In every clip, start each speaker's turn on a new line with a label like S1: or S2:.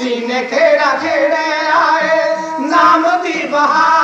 S1: सीने खेड़ा खेड़े आए नाम दी बहार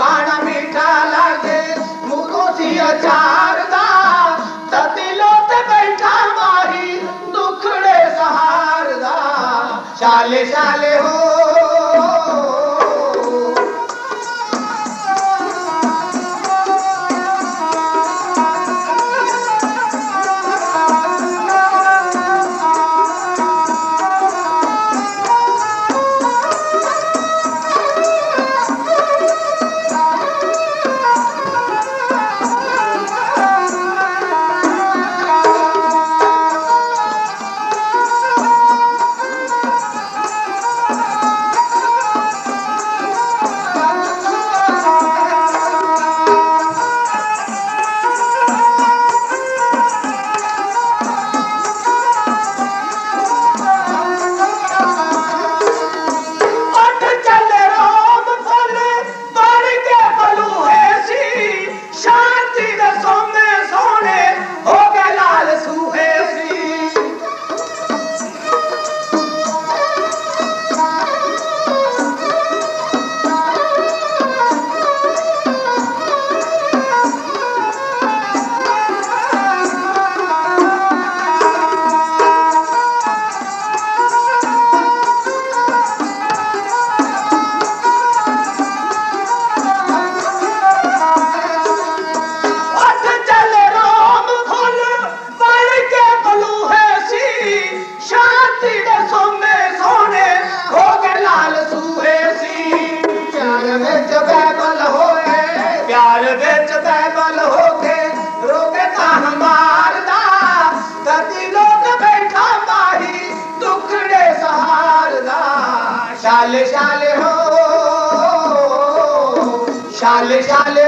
S1: पान मिठा लागे मुरोजी चारदा ततिलो ते बैठा मारी दुखड़े सहारदा शाले शाले हो Legale